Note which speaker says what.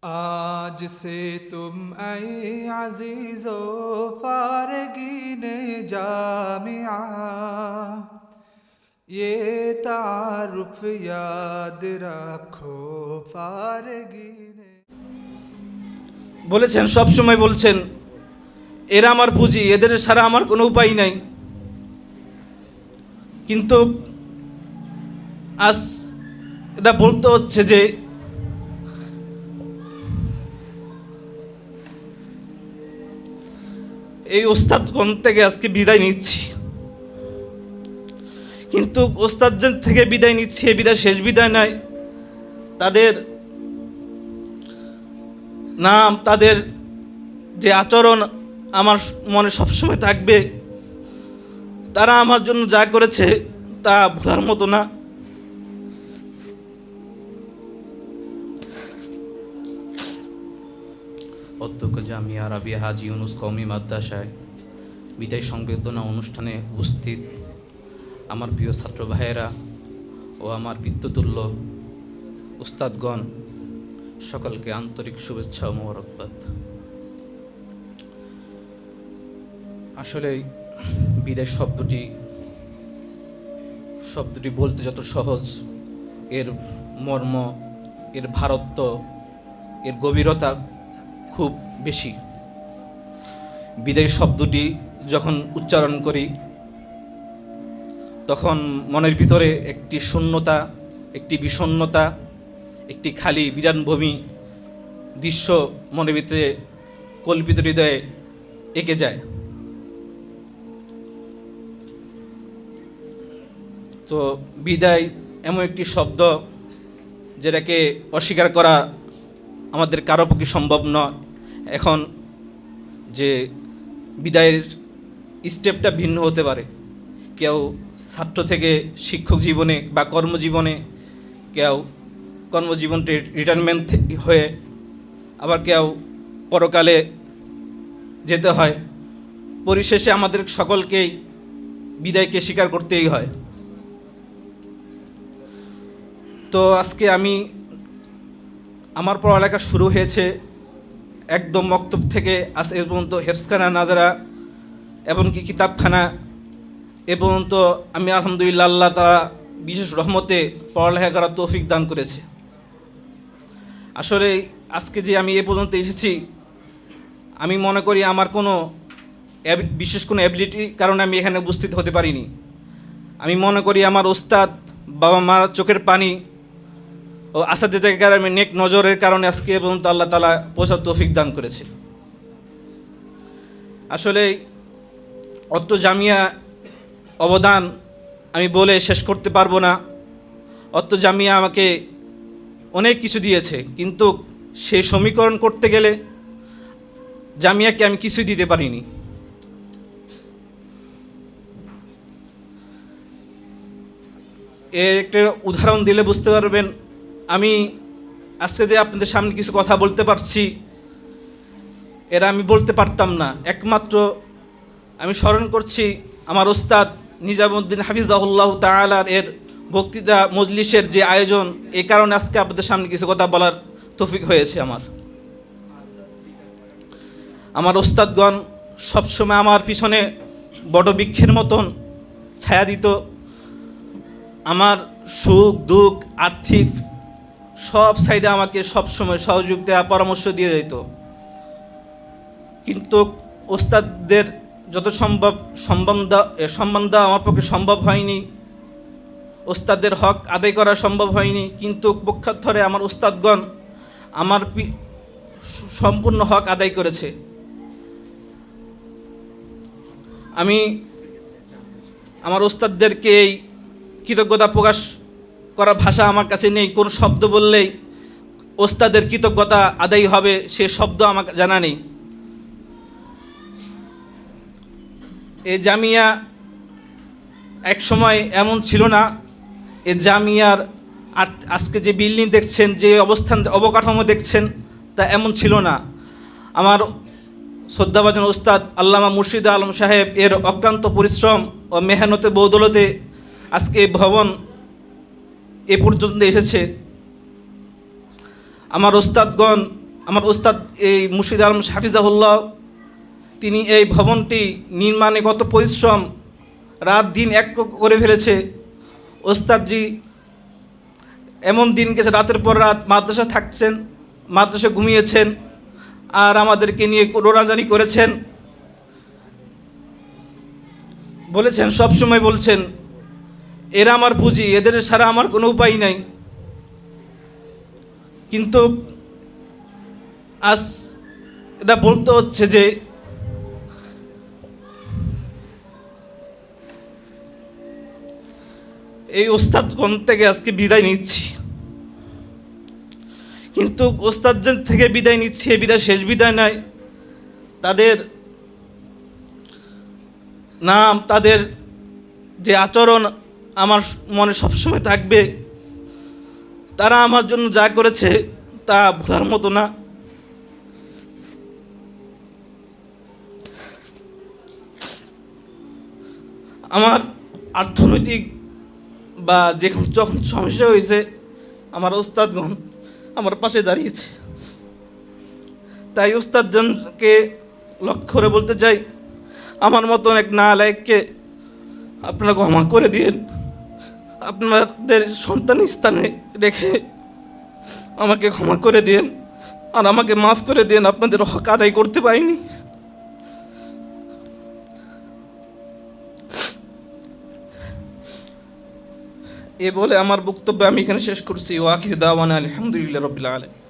Speaker 1: आज से तुम ऐ अजीजो फारगीन जामिया ये तारुफ याद रखो फारगीन
Speaker 2: বলেছেন সব সময় বলছেন এরা আমার পুঁজি এদের ছাড়া আমার কোনো উপায় নাই কিন্তু আজ এটা বলতে হচ্ছে যে এই ওস্তাদগণ থেকে আজকে বিদায় নিচ্ছি। কিন্তু ওস্তাদদের থেকে বিদায় নিচ্ছি, এ বিদায় শেষ বিদায় নয়। তাদের নাম, তাদের যে আচরণ আমার মনে সবসময় থাকবে, তারা আমার জন্য যা করেছে তা ভোলার মতো না।
Speaker 3: অধ্যক্ষ জামিয়া রাবিয়া হাজি ইউনুস কওমি মাদ্রাসায় বিদায় সংবেদনা অনুষ্ঠানে উপস্থিত আমার প্রিয় ছাত্র ভাইয়েরা ও আমার বিদ্যুতুল্য উস্তাদগণ, সকলকে আন্তরিক শুভেচ্ছা ও মোবারকবাদ। আসলে বিদায় শব্দটি শব্দটি বলতে যত সহজ, এর মর্ম, এর ভারত্ব, এর গভীরতা খুব বেশি। বিদায় শব্দটি যখন উচ্চারণ করি, তখন মনের ভিতরে একটি শূন্যতা, একটি বিষণ্ণতা, একটি খালি বিরানভূমি দৃশ্য মনের ভিতরে কল্পিত হৃদয়ে এঁকে যায়। তো বিদায় এমন একটি শব্দ যেটাকে অস্বীকার করা আমাদের কারও পক্ষে সম্ভব নয়। এখন যে বিদায়ের স্টেপটা ভিন্ন হতে পারে, কেউ ছাত্র থেকে শিক্ষক জীবনে বা কর্মজীবনে, কেউ কর্মজীবন রিটায়ারমেন্ট হয়ে আবার কেউ পরকালে যেতে হয়, পরিশেষে আমাদের সকলকেই বিদায়কে স্বীকার করতেই হয়। তো আজকে আমি আমার পড়ালেখা শুরু হয়েছে একদম মক্তব থেকে আজ এ পর্যন্ত হেফসখানা নাজারা এমনকি কিতাবখানা। এ পর্যন্ত আমি আলহামদুলিল্লাহ আল্লাহ তারা বিশেষ রহমতে পড়ালেখা করার তৌফিক দান করেছে। আসলে আজকে যে আমি এ পর্যন্ত এসেছি, আমি মনে করি আমার কোনো বিশেষ কোনো অ্যাবিলিটি কারণে আমি এখানে উপস্থিত হতে পারিনি। আমি মনে করি আমার ওস্তাদ বাবা মার চোখের পানি ও আসাদের আমি নেক নজরের কারণে আজকে পর্যন্ত আল্লাহ তালা পৌঁছার তৌফিক দান করেছে আসলে অত জামিয়া অবদান আমি বলে শেষ করতে পারব না। অত জামিয়া আমাকে অনেক কিছু দিয়েছে, কিন্তু সে সমীকরণ করতে গেলে জামিয়াকে আমি কিছুই দিতে পারিনি। এর একটা উদাহরণ দিলে বুঝতে পারবেন আমি আজকে যে আপনাদের সামনে কিছু কথা বলতে পারছি, এরা আমি বলতে পারতাম না। একমাত্র আমি স্মরণ করছি আমার ওস্তাদ নিজামুদ্দিন হাফিজাহুল্লাহ তালার এর বক্তৃতা মজলিসের যে আয়োজন এই কারণে আজকে আপনাদের সামনে কিছু কথা বলার তফিক হয়েছে আমার। আমার ওস্তাদগণ সবসময় আমার পিছনে বড় বৃক্ষের মতন ছায়া দিত। আমার সুখ, দুঃখ, আর্থিক সব সাইডে আমাকে সব সময় সহযোগিতা পরামর্শ দিয়ে যেত কিন্তু ওস্তাদদের যত সম্ভব সম্মান দেওয়া সম্মান দেওয়া আমার পক্ষে সম্ভব হয়নি। ওস্তাদের হক আদায় করা সম্ভব হয়নি। কিন্তু পক্ষান্তরে আমার ওস্তাদগণ আমার সম্পূর্ণ হক আদায় করেছে। আমি আমার ওস্তাদদেরকে এই কৃতজ্ঞতা প্রকাশ করার ভাষা আমার কাছে নেই, কোন শব্দ বললেই ওস্তাদের কৃতজ্ঞতা আদায় হবে, সে শব্দ আমার জানা নেই। এ জামিয়া এক সময় এমন ছিল না, এ জামিয়ার আজকে যে বিল্ডিং দেখছেন, যে অবস্থান, অবকাঠামো দেখছেন, তা এমন ছিল না। আমার শ্রদ্ধাভাজন ওস্তাদ আল্লামা মুর্শিদ আলম সাহেব এর অক্লান্ত পরিশ্রম ও মেহনতে বৌদলতে আজকে ভবন এ পর্যন্ত এসেছে। আমার ওস্তাদগণ, আমার ওস্তাদ এই মুর্শিদ আলম হাফিজাহুল্লাহ, তিনি এই ভবনটি নির্মাণে কত পরিশ্রম, রাত দিন এক করে ফেলেছে। ওস্তাদজি এমন দিন গেছে, রাতের পর রাত মাদ্রাসা থাকছেন, মাদ্রাসা ঘুমিয়েছেন, আর আমাদেরকে নিয়ে রোনাজানি করেছেন। বলেছেন সব সময় বলছেন এরা আমার পুঁজি, এদের ছাড়া আমার কোনো উপায় নাই। কিন্তু আজ এটা বলতে হচ্ছে যে, এই ওস্তাদ ওস্তাদগণ থেকে আজকে বিদায় নিচ্ছি। কিন্তু ওস্তাদজন থেকে বিদায় নিচ্ছি, এ বিদায় শেষ বিদায় নয় তাদের নাম, তাদের যে আচরণ আমার মনে সবসময় থাকবে। তারা আমার জন্য যা করেছে তা ভোলার মতো না। আমার অর্থনৈতিক বা যে যখন সমস্যা হয়েছে, আমার ওস্তাদগণ আমার পাশে দাঁড়িয়েছে। তাই ওস্তাদজনকে লক্ষ্য করে বলতে চাই, আমার মতন এক না লায়ককে আপনারা ক্ষমা করে দিন আপনাদের সন্তান স্থানে রেখে আমাকে ক্ষমা করে দিন আর আমাকে মাফ করে দিন আপনাদের হক আদায় করতে পারিনি। এ বলে আমার বক্তব্য আমি এখানে শেষ করছি। ওয়াকির দাওয়ান আলহামদুলিল্লাহ রবিল্লা আলম